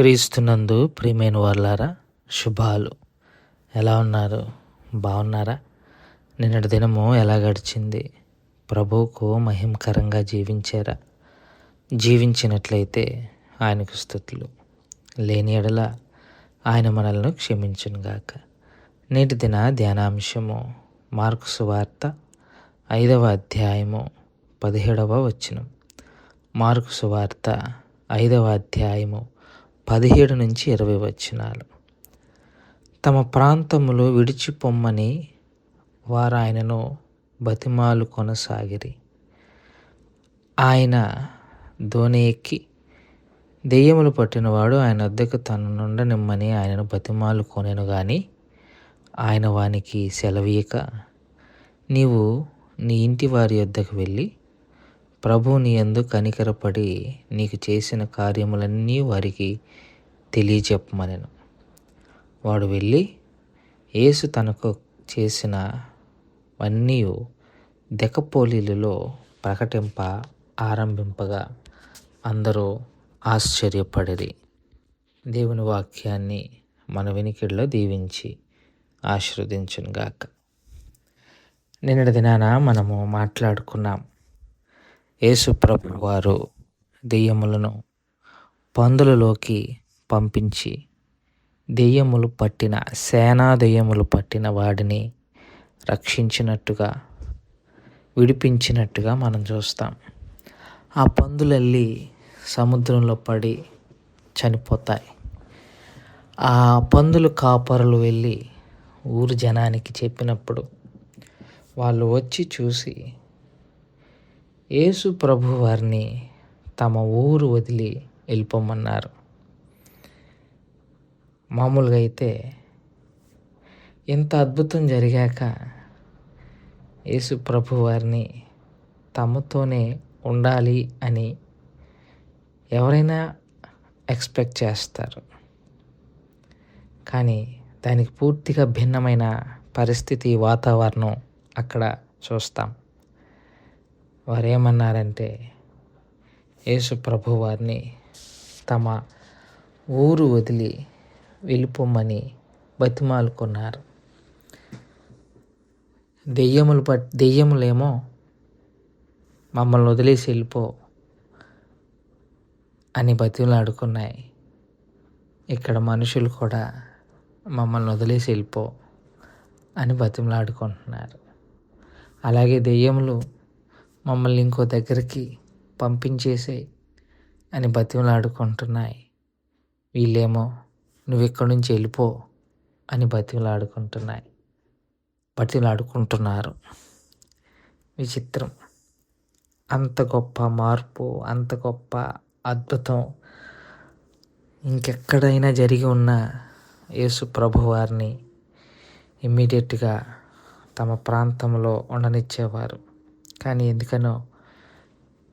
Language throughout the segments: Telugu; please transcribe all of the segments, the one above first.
క్రీస్తునందు ప్రియమైన వాళ్ళారా శుభాలు. ఎలా ఉన్నారు? బాగున్నారా నిన్నటి దినము ఎలా గడిచింది? ప్రభువుకు మహిమకరంగా జీవించారా? జీవించినట్లయితే ఆయనకు స్థుతులు. లేని ఎడల ఆయన మనల్ని క్షమించునుగాక నేటి దిన ధ్యానాంశము మార్కు సువార్త ఐదవ అధ్యాయము పదిహేడవ వచనం. మార్కు సువార్త ఐదవ అధ్యాయము పదిహేడు నుంచి ఇరవై వచనాలు. తమ ప్రాంతములో విడిచిపొమ్మని వారు ఆయనను బతిమాలు కొనసాగిరి. ఆయన దోణి ఎక్కి దెయ్యములు పట్టినవాడు ఆయన వద్దకు తన నుండనిమ్మని ఆయనను బతిమాలు కొనెను కానీ ఆయన వానికి సెలవీయక నీవు నీ ఇంటి వారి వద్దకు వెళ్ళి ప్రభు నీ ఎందు కనికరపడి నీకు చేసిన కార్యములన్నీ వారికి తెలియజెప్పమనెను. వాడు వెళ్ళి యేసు తనకు చేసిన అన్నీ దెకపోలీలలో ప్రకటింప ఆరంభింపగా అందరూ ఆశ్చర్యపడిరి. దేవుని వాక్యాన్ని మన వినికిడిలో దీవించి ఆశీర్వదించునుగాక. నిన్నటి దినాన మనము మాట్లాడుకున్నాం యేసుప్రభు వారు దెయ్యములను పందులలోకి పంపించి దెయ్యములు పట్టిన సేనా దెయ్యములు పట్టిన వాడిని రక్షించినట్టుగా విడిపించినట్టుగా మనం చూస్తాం. ఆ పందులల్లి సముద్రంలో పడి చనిపోతాయి. ఆ పందులు కాపరులు వెళ్ళి ఊరు జనానికి చెప్పినప్పుడు వాళ్ళు వచ్చి చూసి యేసు ప్రభు వారిని తమ ఊరు వదిలి వెళ్ళిపోమన్నారు. మామూలుగా అయితే ఇంత అద్భుతం జరిగాక యేసు ప్రభు వారిని తమతోనే ఉండాలి అని ఎవరైనా ఎక్స్పెక్ట్ చేస్తారు. కానీ దానికి పూర్తిగా భిన్నమైన పరిస్థితి వాతావరణం అక్కడ చూస్తాం. వారు ఏమన్నారంటే యేసు ప్రభు వారిని తమ ఊరు వదిలి వెళ్ళిపోమని బతిమాలుకున్నారు. దెయ్యములు పట్ దెయ్యములేమో మమ్మల్ని వదిలేసి వెళ్ళిపో అని బతిమలాడుకున్నాయి. ఇక్కడ మనుషులు కూడా మమ్మల్ని వదిలేసి వెళ్ళిపో అని బతిమలాడుకుంటున్నారు. అలాగే దెయ్యములు మమ్మల్ని ఇంకో దగ్గరికి పంపించేసే అని బతిమలాడుకుంటున్నాయి. వీళ్ళేమో నువ్వు ఇక్కడి నుంచి వెళ్ళిపో అని బతిమలాడుకుంటున్నాయి. బతిమలాడుకుంటున్నారు. విచిత్రం. అంత గొప్ప మార్పు అంత గొప్ప అద్భుతం ఇంకెక్కడైనా జరిగి ఉన్న యేసు ప్రభు వారిని ఇమ్మీడియట్గా తమ ప్రాంతంలో ఉండనిచ్చేవారు. కానీ ఎందుకనో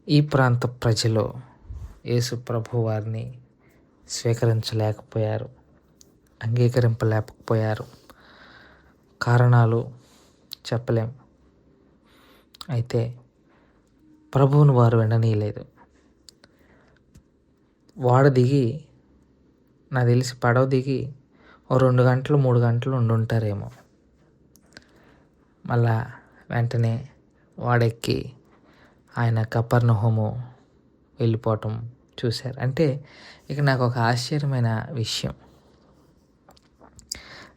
ఈ ప్రాంత ప్రజలు యేసు ప్రభు వారిని స్వీకరించలేకపోయారు అంగీకరింపలేకపోయారు. కారణాలు చెప్పలేం. అయితే ప్రభువును వారు విననీయలేదు. వాడ దిగి నాకు తెలిసి పడవ దిగి ఓ రెండు గంటలు మూడు గంటలు ఉండుంటారేమో. మళ్ళా వెంటనే వాడెక్కి ఆయన కపర్ణహోము వెళ్ళిపోవటం చూశారు. అంటే ఇక నాకు ఒక ఆశ్చర్యమైన విషయం.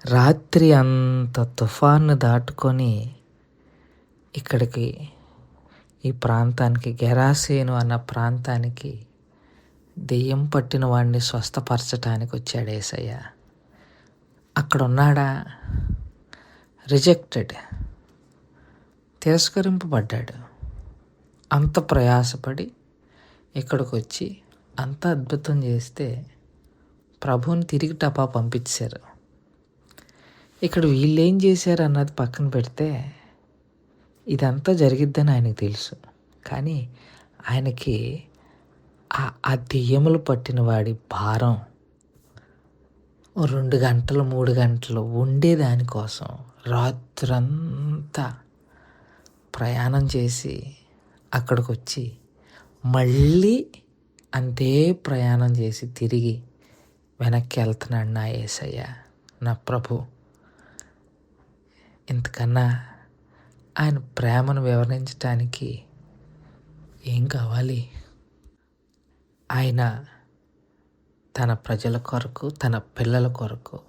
రాత్రి అంత తుఫాను దాటుకొని ఇక్కడికి ఈ ప్రాంతానికి గెరాసేను అన్న ప్రాంతానికి దెయ్యం పట్టిన వాడిని స్వస్థపరచటానికి వచ్చాడు ఏసయ్య. అక్కడ ఉన్నాడా రిజెక్టెడ్. తిరస్కరింపబడ్డాడు. అంత ప్రయాసపడి ఇక్కడికి వచ్చి అంత అద్భుతం చేస్తే ప్రభువుని తిరిగి టపా పంపించారు. ఇక్కడ వీళ్ళు ఏం చేశారు అన్నది పక్కన పెడితే ఇదంతా జరిగిద్దని ఆయనకు తెలుసు. కానీ ఆయనకి ఆ దెయ్యములు పట్టిన వాడి భారం రెండు గంటలు మూడు గంటలు ఉండేదానికోసం రాత్రంతా ప్రయాణం చేసి అక్కడికి వచ్చి మళ్ళీ అంతే ప్రయాణం చేసి తిరిగి వెనక్కి వెళ్తున్నాడు నా ఏసయ్య నా ప్రభు. ఇంతకన్నా ఆయన ప్రేమను వివరించటానికి ఏం కావాలి? ఆయన తన ప్రజల కొరకు తన పిల్లల కొరకు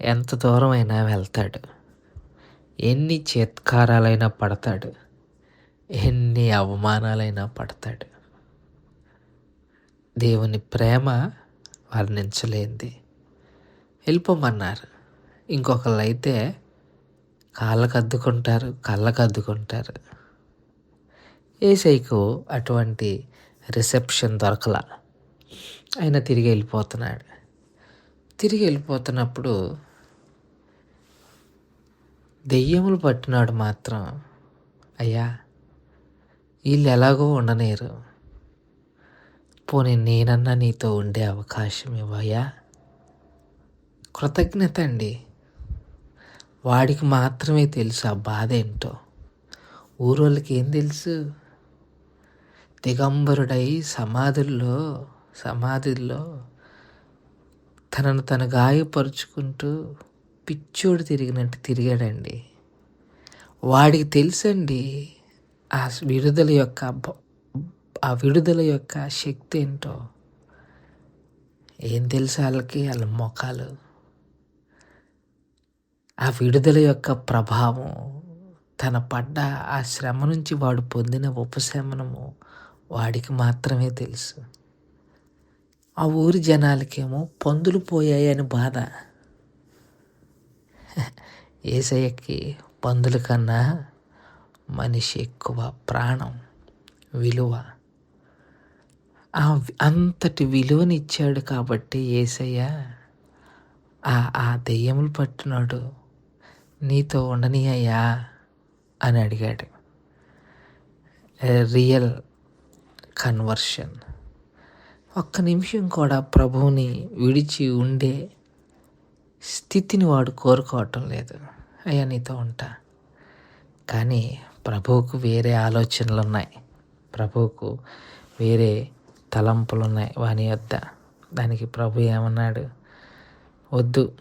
ఎంత దూరమైనా వెళ్తాడు. ఎన్ని చేత్కారాలైనా పడతాడు ఎన్ని అవమానాలైనా పడతాడు. దేవుని ప్రేమ వర్ణించలేంది వెళ్ళిపోమన్నారు. ఇంకొకళ్ళు అయితే కాళ్ళకు అద్దుకుంటారు కళ్ళకు అద్దుకుంటారు ఏసైకు అటువంటి రిసెప్షన్ దొరకలా. ఆయన తిరిగి వెళ్ళిపోతున్నాడు. తిరిగి వెళ్ళిపోతున్నప్పుడు దెయ్యములు పట్టినాడు మాత్రం. అయ్యా వీళ్ళు ఎలాగో ఉండనేరు పోనీ నేనన్నా నీతో ఉండే అవకాశం ఇవ్వయా కృతజ్ఞత అండి. వాడికి మాత్రమే తెలుసు ఆ బాధ ఏంటో. ఊరోళ్ళకి ఏం తెలుసు? దిగంబరుడై సమాధుల్లో సమాధుల్లో తనను తను గాయపరుచుకుంటూ పిచ్చోడు తిరిగినట్టు తిరిగాడండి. వాడికి తెలుసండి ఆ విడుదల యొక్క ఆ విడుదల యొక్క శక్తి ఏంటో. ఏం తెలుసు వాళ్ళకి వాళ్ళ మొఖాలు. ఆ విడుదల యొక్క ప్రభావం తన పడ్డ ఆ శ్రమ నుంచి వాడు పొందిన ఉపశమనము వాడికి మాత్రమే తెలుసు. ఆ ఊరి జనాలకేమో పందులు పోయాయి అని బాధ. ఏసయ్యకి పందుల కన్నా మనిషి ఎక్కువ ప్రాణం విలువ. అంతటి విలువనిచ్చాడు కాబట్టి ఏసయ్య ఆ ఆ దెయ్యములు పట్టినాడు నీతో ఉండని అయ్యా అని అడిగాడు. Real conversion. ఒక్క నిమిషం కూడా ప్రభువుని విడిచి ఉండే స్థితిని వాడు కోరుకోవటం లేదు. అయ్యా నీతో ఉంటా. కానీ ప్రభువుకు వేరే ఆలోచనలు ఉన్నాయి ప్రభువుకు వేరే తలంపులు ఉన్నాయి వాని వద్ద దానికి ప్రభు ఏమన్నాడు? వద్దు.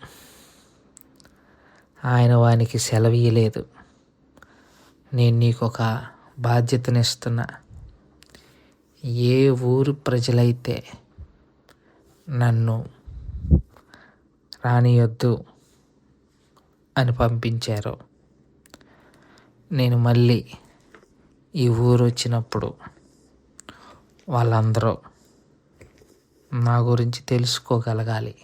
ఆయన వానికి సెలవీయలేదు నేను నీకు ఒక బాధ్యతనిస్తున్నా. ఏ ఊరు ప్రజలైతే నన్ను రానియొద్దు అని పంపించారు. నేను మళ్ళీ ఈ ఊరు వచ్చినప్పుడు వాళ్ళందరూ నా గురించి తెలుసుకోగలగాలి.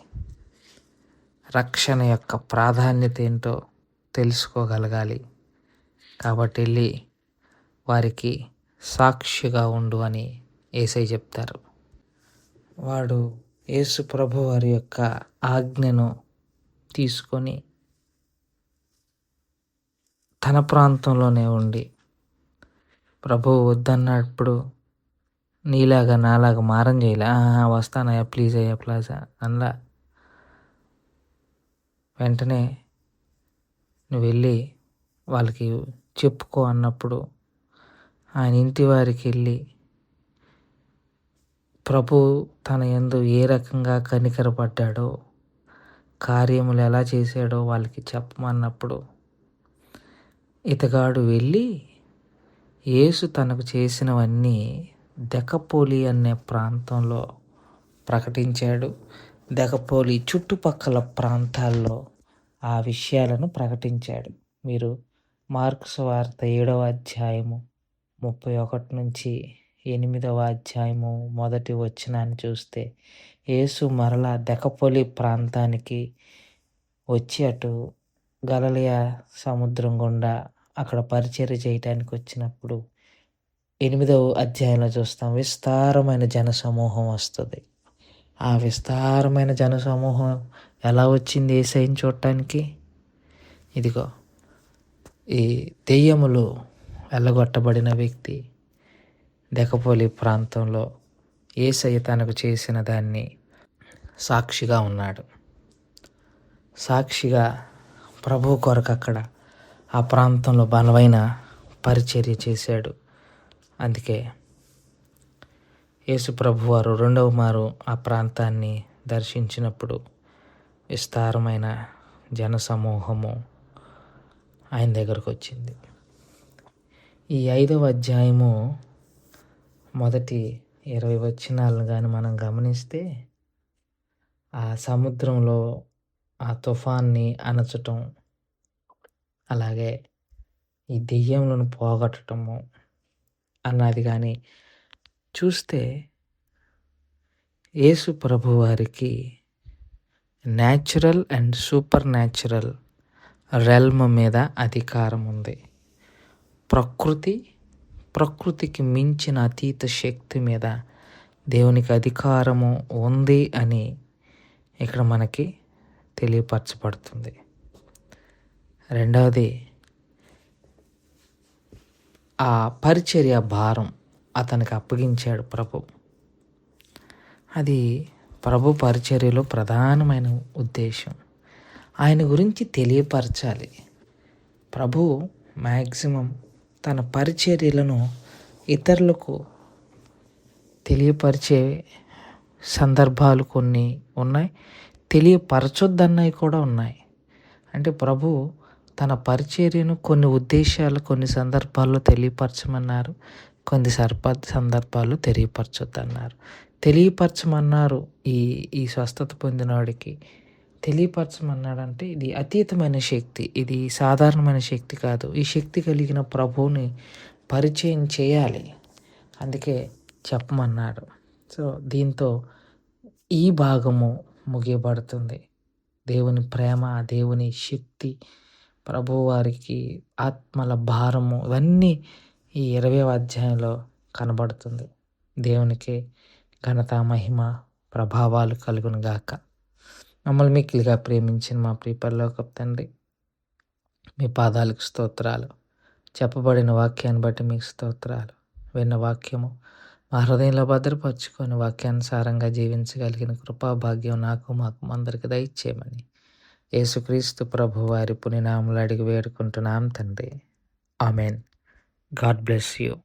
రక్షణ యొక్క ప్రాధాన్యత ఏంటో తెలుసుకోగలగాలి. కాబట్టి వెళ్ళి వారికి సాక్షిగా ఉండు అని ఏసై చెప్తారు. వాడు యేసు ప్రభు వారి యొక్క ఆజ్ఞను తీసుకొని తన ప్రాంతంలోనే ఉండి ప్రభు వద్దన్నప్పుడు నీలాగా నాలాగా మారం చేయలే. వస్తానయ్యా ప్లీజ్ అయ్యా ప్లాజా అనలా వెంటనే నువ్వు వెళ్ళి వాళ్ళకి చెప్పుకో అన్నప్పుడు ఆయన ఇంటి వారికి వెళ్ళి ప్రభు తన ఎందు ఏ రకంగా కనికరపడ్డాడో కార్యములు ఎలా చేశాడో వాళ్ళకి చెప్పమన్నప్పుడు ఇతగాడు వెళ్ళి యేసు తనకు చేసినవన్నీ దెకపోలి అనే ప్రాంతంలో ప్రకటించాడు. దెకపోలి చుట్టుపక్కల ప్రాంతాల్లో ఆ విషయాలను ప్రకటించాడు. మీరు మార్క్స్ వార్త ఏడవ అధ్యాయము ముప్పై ఒకటి నుంచి ఎనిమిదవ అధ్యాయము మొదటి వచ్చినాన్ని చూస్తే యేసు మరలా దెకపొలి ప్రాంతానికి వచ్చి అటు గలలియా సముద్రం గుండా అక్కడ పరిచర్య చేయటానికి వచ్చినప్పుడు ఎనిమిదవ అధ్యాయంలో చూస్తాం విస్తారమైన జనసమూహం వస్తుంది. ఆ విస్తారమైన జనసమూహం ఎలా వచ్చింది ఏసైని చూడటానికి? ఇదిగో ఈ దెయ్యములు వెళ్ళగొట్టబడిన వ్యక్తి దెకపోలి ప్రాంతంలో ఏసయ్య తనకు చేసిన దాన్ని సాక్షిగా ఉన్నాడు. సాక్షిగా ప్రభు కొరకు అక్కడ ఆ ప్రాంతంలో బలమైన పరిచర్య చేశాడు. అందుకే యేసు ప్రభు వారు రెండవ మారు ఆ ప్రాంతాన్ని దర్శించినప్పుడు విస్తారమైన జనసమూహము ఆయన దగ్గరకు వచ్చింది. ఈ ఐదవ అధ్యాయము మొదటి ఇరవై వచ్చినాలను కానీ మనం గమనిస్తే ఆ సముద్రంలో ఆ తుఫాన్ని అణచటం అలాగే ఈ దెయ్యంలను పోగొట్టడము అన్నది కానీ చూస్తే యేసు ప్రభు వారికి natural and supernatural realm మీద అధికారం ఉంది ప్రకృతి ప్రకృతికి మించిన అతీత శక్తి మీద దేవునికి అధికారము ఉంది అని ఇక్కడ మనకి తెలియపరచబడుతుంది. రెండవది ఆ పరిచర్య భారం అతనికి అప్పగించాడు ప్రభు. అది ప్రభు పరిచర్యలో ప్రధానమైన ఉద్దేశం. ఆయన గురించి తెలియపరచాలి. ప్రభు మ్యాక్సిమం తన పరిచర్యలను ఇతరులకు తెలియపరిచే సందర్భాలు కొన్ని ఉన్నాయి. తెలియపరచొద్దన్నవి కూడా ఉన్నాయి. అంటే ప్రభు తన పరిచర్యను కొన్ని ఉద్దేశాలు కొన్ని సందర్భాల్లో తెలియపరచమన్నారు. కొన్ని సర్ప సందర్భాల్లో తెలియపరచొద్దన్నారు. తెలియపరచమన్నారు ఈ ఈ స్వస్థత పొందినవాడికి. తెలియపరచమన్నాడంటే ఇది అతీతమైన శక్తి. ఇది సాధారణమైన శక్తి కాదు. ఈ శక్తి కలిగిన ప్రభువుని పరిచయం చేయాలి. అందుకే చెప్పమన్నాడు. సో దీంతో ఈ భాగము ముగియబడుతుంది. దేవుని ప్రేమ దేవుని శక్తి ప్రభువారికి ఆత్మల భారము ఇవన్నీ ఈ ఇరవై అధ్యాయంలో కనబడుతుంది. దేవునికి ఘనత మహిమ ప్రభావాలు కలుగునుగాక. గాక మమ్మల్ని మిక్కిలిగా ప్రేమించిన మా ప్రియపరలోక తండ్రి మీ పాదాలకు స్తోత్రాలు. చెప్పబడిన వాక్యాన్ని బట్టి మీకు స్తోత్రాలు. విన్న వాక్యము మా హృదయంలో భద్రపరుచుకొని వాక్యానుసారంగా జీవించగలిగిన కృపాభాగ్యం నాకు మాకు అందరికి దయచేయమని యేసుక్రీస్తు ప్రభు వారి పునినాములు అడిగి వేడుకుంటున్నాం తండ్రి. ఆమెన్. God bless you.